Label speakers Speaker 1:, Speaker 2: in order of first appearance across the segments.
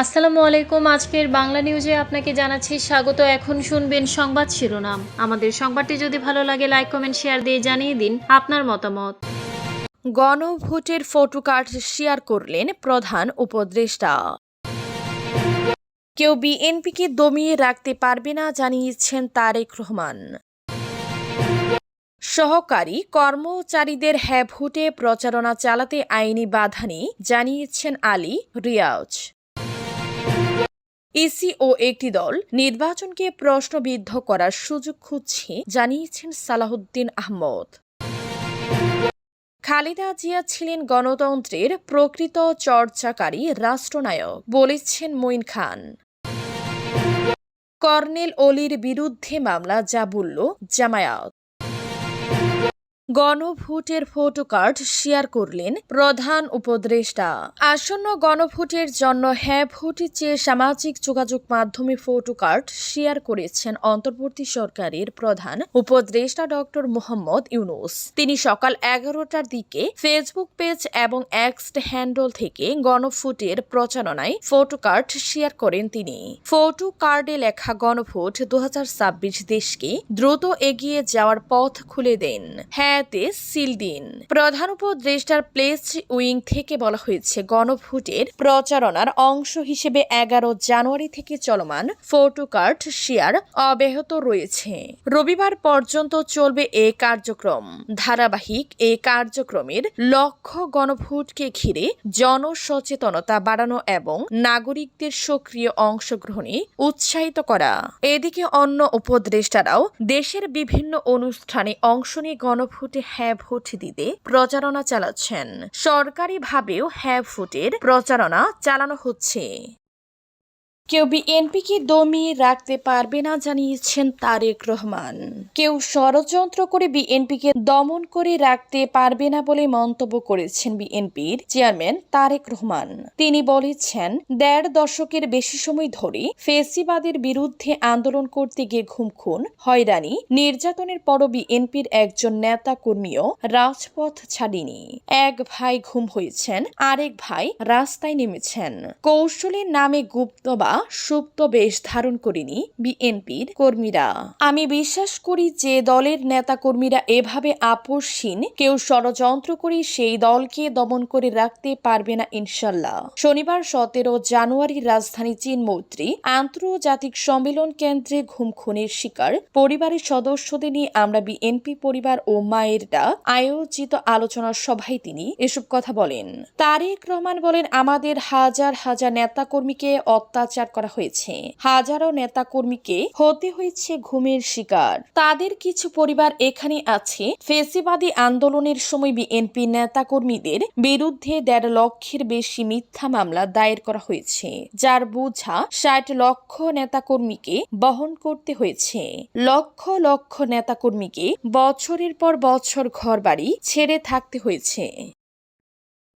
Speaker 1: আসসালামু আলাইকুম। আজকের বাংলা নিউজে আপনাকে জানাচ্ছি স্বাগত। এখন শুনবেন সংবাদ শিরোনাম। আমাদের সংবাদটি যদি ভালো লাগে, লাইক, কমেন্ট, শেয়ার দিয়ে জানিয়ে দিন আপনার মতামত।
Speaker 2: গণভোটের ফটোকার্ড শেয়ার করলেন প্রধান উপদেষ্টা। কেউ বিএনপিকে দমিয়ে রাখতে পারবে না জানিয়েছেন তারেক রহমান। সহকারী কর্মচারীদের হ্যাঁ ভোটে প্রচারণা চালাতে আইনি বাধা নেই জানিয়েছেন আলী রিয়াজ। ইসি ও একটি দল নির্বাচনকে প্রশ্নবিদ্ধ করার সুযোগ খুঁজছে, জানিয়েছেন সালাহুদ্দিন আহমদ। খালেদা জিয়া ছিলেন গণতন্ত্রের প্রকৃত চর্চাকারী রাষ্ট্রনায়ক, বলেছেন মঈন খান। কর্নেল অলির বিরুদ্ধে মামলা যা বলল জামায়াত। গণভোটের ফটোকার্ড শেয়ার করলেন প্রধান উপদেষ্টা। আসন্ন গণভোটের জন্য হ্যাঁ ভোটে চেয়ে সামাজিক যোগাযোগ মাধ্যমে ফটোকার্ড শেয়ার করেছেন অন্তর্বর্তী সরকারের প্রধান উপদেষ্টা ডক্টর মোহাম্মদ ইউনুস। তিনি সকাল এগারোটার দিকে ফেসবুক পেজ এবং এক্স হ্যান্ডল থেকে গণভোটের প্রচারণায় ফটোকার্ড শেয়ার করেন তিনি। ফটো কার্ডে লেখা গণভোট দু হাজার ছাব্বিশ দেশকে দ্রুত এগিয়ে যাওয়ার পথ খুলে দেন। হ্যাঁতে সিল দিন। প্রধান উপদেষ্টার প্লেস উইং থেকে বলা হয়েছে, গণভোটের প্রচারণার অংশ হিসেবে এগারো জানুয়ারি থেকে চলমান ফটো কার্ড শেয়ার অব্যাহত রয়েছে। রবিবার পর্যন্ত চলবে এ কার্যক্রম। ধারাবাহিক এ কার্যক্রমের লক্ষ্য গণভোটকে ঘিরে জনসচেতনতা বাড়ানো এবং নাগরিকদের সক্রিয় অংশগ্রহণে উৎসাহিত করা। এদিকে অন্য উপদেষ্টারাও দেশের বিভিন্ন অনুষ্ঠানে অংশ নিয়ে গণভোটে হ্যাঁ ভোট দিতে প্রচারণা চালাচ্ছেন। সরকারিভাবেও হ্যাঁ ভোটের প্রচারণা চালানো হচ্ছে। কেউ বিএনপিকে দমিয়ে রাখতে পারবে না জানিয়েছেন তারেক রহমান। কেউ ষড়যন্ত্র করে বিএনপিকে দমন করে রাখতে পারবে না বলে মন্তব্য করেছেন বিএনপির চেয়ারম্যান তারেক রহমান। তিনি বলেছেন, দেড় দশকের বেশি সময় ধরে ফেসিবাদের বিরুদ্ধে আন্দোলন করতে গিয়ে ঘুমখুন, হয়রানি, নির্যাতনের পরও বিএনপির একজন নেতা কর্মীও রাজপথ ছাড়েনি। এক ভাই ঘুম হয়েছেন, আরেক ভাই রাস্তায় নেমেছেন। কৌশলের নামে গুপ্ত বা সুপ্ত বেশ ধারণ করেনি বিএনপির কর্মীরা। আমি বিশ্বাস করি যে দলের নেতা কর্মীরা এভাবে আপোষহীন, কেউ ষড়যন্ত্র করে সেই দলকে দমন করে রাখতে পারবে না ইনশাল্লাহ। শনিবার সতেরো জানুয়ারি রাজধানী চীন মৈত্রী আন্তর্জাতিক সম্মেলন কেন্দ্রে ঘুমখুনের শিকার পরিবারের সদস্যদের নিয়ে আমরা বিএনপি পরিবার ও মায়েররা আয়োজিত আলোচনা সভায় তিনি এসব কথা বলেন। তারেক রহমান বলেন, আমাদের হাজার হাজার নেতাকর্মীকে অত্যাচার করা হয়েছে। হাজারো নেতাকর্মীকে হতে হয়েছে ঘুমের শিকার। তাদের কিছু পরিবার এখানে আছে। ফেসিবাদী আন্দোলনের সময় বিএনপি নেতাকর্মীদের বিরুদ্ধে দেড় লক্ষের বেশি মিথ্যা মামলা দায়ের করা হয়েছে, যার বোঝা ষাট লক্ষ নেতাকর্মীকে বহন করতে হয়েছে। লক্ষ লক্ষ নেতাকর্মীকে বছরের পর বছর ঘরবাড়ি ছেড়ে থাকতে হয়েছে।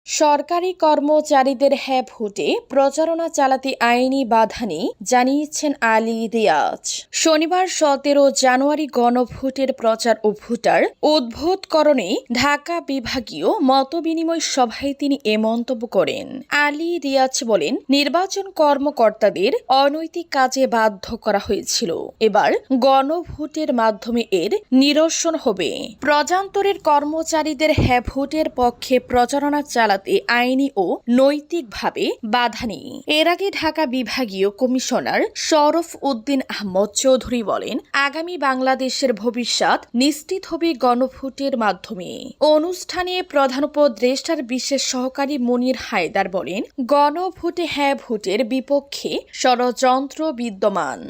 Speaker 2: সরকারি কর্মচারীদের হ্যাঁ ভোটে প্রচারণা চালাতে আইনি বাধা নেই, জানিয়েছেন আলী রিয়াজ। শনিবার সতেরো জানুয়ারি গণভোটের প্রচার ও ভোটার উদ্বোধকরণে ঢাকা বিভাগীয় মতবিনিময় সভায় তিনি এ মন্তব্য করেন। আলী রিয়াজ বলেন, নির্বাচন কর্মকর্তাদের অনৈতিক কাজে বাধ্য করা হয়েছিল। এবার গণভোটের মাধ্যমে এর নিরসন হবে। প্রজান্তরের কর্মচারীদের হ্যাঁ ভোটের পক্ষে প্রচারণা চালাতে আইনি ও নৈতিকভাবে বাধা নেই। এর আগে ঢাকা বিভাগীয় কমিশনার শরফ উদ্দিন আহমদ চৌধুরী বলেন, আগামী বাংলাদেশের ভবিষ্যৎ নিশ্চিত হবে গণভোটের মাধ্যমে। অনুষ্ঠানে প্রধান উপদেষ্টার বিশেষ সহকারী মনির হায়দার বলেন, গণভোটে হ্যাঁ ভোটের বিপক্ষে ষড়যন্ত্র বিদ্যমান।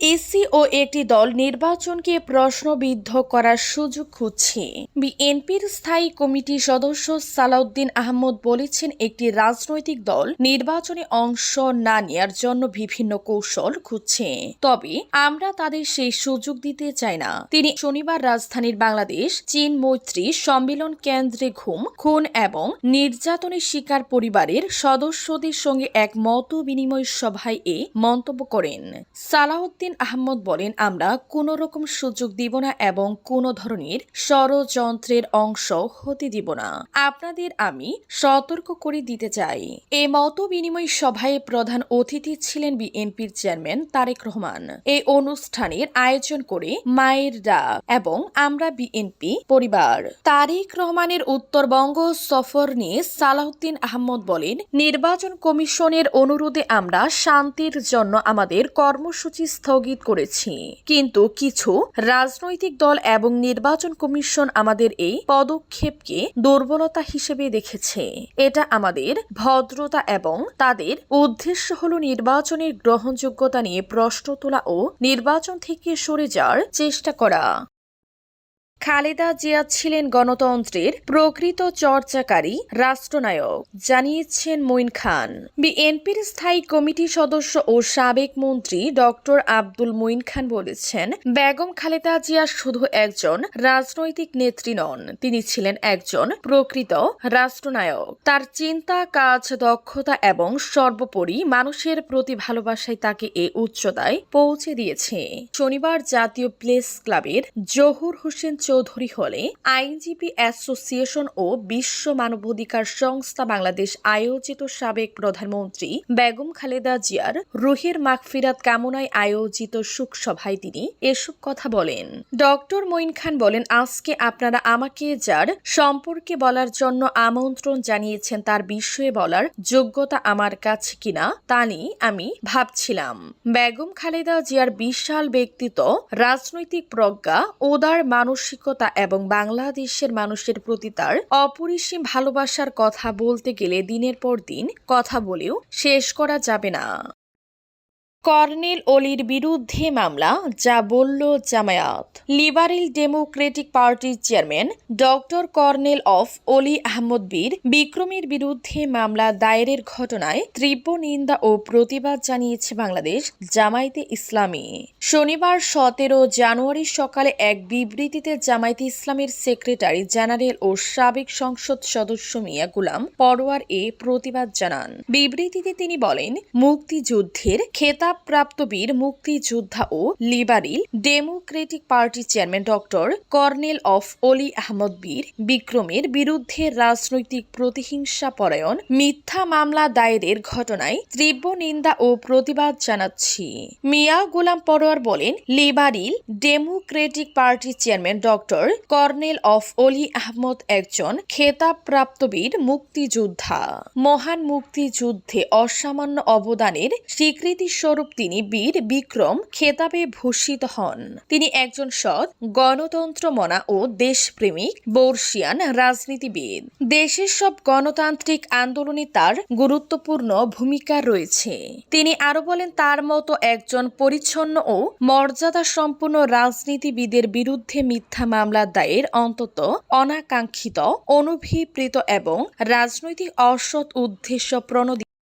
Speaker 2: এসি ও একটি দল নির্বাচনকে প্রশ্নবিদ্ধ করার সুযোগ খুঁজছে। বিএনপির স্থায়ী কমিটির সদস্য সালাউদ্দিন আহমদ বলেছেন, একটি রাজনৈতিক দল নির্বাচনে অংশ না নেয়ার জন্য বিভিন্ন কৌশল খুঁজছে। তবে আমরা তাদের সেই সুযোগ দিতে চাই না। তিনি শনিবার রাজধানীর বাংলাদেশ, চীন মৈত্রী সম্মেলন কেন্দ্রে ঘুম, খুন এবং নির্যাতনের শিকার পরিবারের সদস্যদের সঙ্গে এক মত বিনিময় সভায় এ মন্তব্য করেন। সালাউদ্দিন সালাউদ্দিন আহমদ বলেন, আমরা কোনো রকম সুযোগ দিব না এবং কোনো ধরনের ষড়যন্ত্রের অংশ হতে দিব না। আপনাদের আমি সতর্ক করে দিতে চাই। এ মত বিনিময় সভায় প্রধান অতিথি ছিলেন বিএনপির চেয়ারম্যান তারেক রহমান। এই অনুষ্ঠানের আয়োজন করে মায়ের ডাক এবং আমরা বিএনপি পরিবার। তারেক রহমানের উত্তরবঙ্গ সফর নিয়ে সালাউদ্দিন আহমদ বলেন, নির্বাচন কমিশনের অনুরোধে আমরা শান্তির জন্য আমাদের কর্মসূচি স্থগিত করেছি। কিন্তু কিছু রাজনৈতিক দল এবং নির্বাচন কমিশন আমাদের এই পদক্ষেপকে দুর্বলতা হিসেবে দেখেছে। এটা আমাদের ভদ্রতা এবং তাদের উদ্দেশ্য হল নির্বাচনের গ্রহণযোগ্যতা নিয়ে প্রশ্ন তোলা ও নির্বাচন থেকে সরে যাওয়ার চেষ্টা করা। খালেদা জিয়া ছিলেন গণতন্ত্রের প্রকৃত চর্চাকারী রাষ্ট্রনায়ক, জানিয়েছেন মঈন খান। বিএনপির স্থায়ী কমিটি সদস্য ও সাবেক মন্ত্রী ডক্টর আব্দুল মঈন খান বলেছেন, বেগম খালেদা জিয়া শুধু একজন রাজনৈতিক নেত্রী নন, তিনি ছিলেন একজন প্রকৃত রাষ্ট্রনায়ক। তার চিন্তা, কাজ, দক্ষতা এবং সর্বোপরি মানুষের প্রতি ভালোবাসায় তাকে এ উচ্চতায় পৌঁছে দিয়েছে। শনিবার জাতীয় প্লেস ক্লাবের জহুর হোসেন চৌধুরী হলে আইনজীবী অ্যাসোসিয়েশন ও বিশ্ব মানবাধিকার সংস্থা বাংলাদেশ আয়োজিত সাবেক প্রধানমন্ত্রী বেগম খালেদা জিয়ার রুহের মাগফিরাত কামনায় আয়োজিত শোকসভায় তিনি এসব কথা বলেন। ডক্টর মঈন খান বলেন, আজকে আপনারা আমাকে যার সম্পর্কে বলার জন্য আমন্ত্রণ জানিয়েছেন তার বিষয়ে বলার যোগ্যতা আমার কাছে কিনা তা নিয়ে আমি ভাবছিলাম। বেগম খালেদা জিয়ার বিশাল ব্যক্তিত্ব, রাজনৈতিক প্রজ্ঞা ওদার উদার মানসিকতা এবং বাংলাদেশের মানুষের প্রতি তার অপরিসীম ভালোবাসার কথা বলতে গেলে দিনের পর দিন কথা বলেও শেষ করা যাবে না। কর্নেল অলির বিরুদ্ধে মামলা, যা বলল জামায়াত। লিবারেল ডেমোক্রেটিক পার্টির chairman doctor colonel of Oli Ahmed Bir বিক্রমের বিরুদ্ধে মামলা দায়েরের ঘটনায় তীব্র নিন্দা ও প্রতিবাদ জানিয়েছে বাংলাদেশ জামায়াতে ইসলামী। শনিবার সতেরো জানুয়ারি সকালে এক বিবৃতিতে জামায়াতে ইসলামের সেক্রেটারি জেনারেল ও সাবেক সংসদ সদস্য মিয়া গুলাম পরোয়ার এ প্রতিবাদ জানান। বিবৃতিতে তিনি বলেন, মুক্তিযুদ্ধের খেতাবপ্রাপ্ত বীর মুক্তিযোদ্ধা ও liberal democratic party chairman doctor colonel of Oli Ahmed Bir বিক্রমের বিরুদ্ধে রাজনৈতিক প্রতিহিংসা পরায়ণ মিথ্যা মামলা দায়েরের ঘটনায় তীব্র নিন্দা ও প্রতিবাদ জানাচ্ছি। মিয়া গোলাম পরোয়ার বলেন, liberal democratic party chairman doctor colonel of Oli Ahmed একজন খেতাবপ্রাপ্ত বীর মুক্তিযোদ্ধা। মহান মুক্তিযুদ্ধে অসামান্য অবদানের স্বীকৃতি স্বরূপ তিনি বীর বিক্রম খেতাবে ভূষিত হন। তিনি একজন সৎ গণতন্ত্র মনা ও দেশপ্রেমিক, বর্ষিয়ান রাজনীতিবিদ। দেশের সব গণতান্ত্রিক আন্দোলনে তার গুরুত্বপূর্ণ ভূমিকা রয়েছে। তিনি আরও বলেন, তার মতো একজন পরিচ্ছন্ন ও মর্যাদা সম্পন্ন রাজনীতিবিদের বিরুদ্ধে মিথ্যা মামলা দায়ের অন্তত অনাকাঙ্ক্ষিত, অনভিপ্রেত এবং রাজনৈতিক অসৎ উদ্দেশ্য প্রণোদিত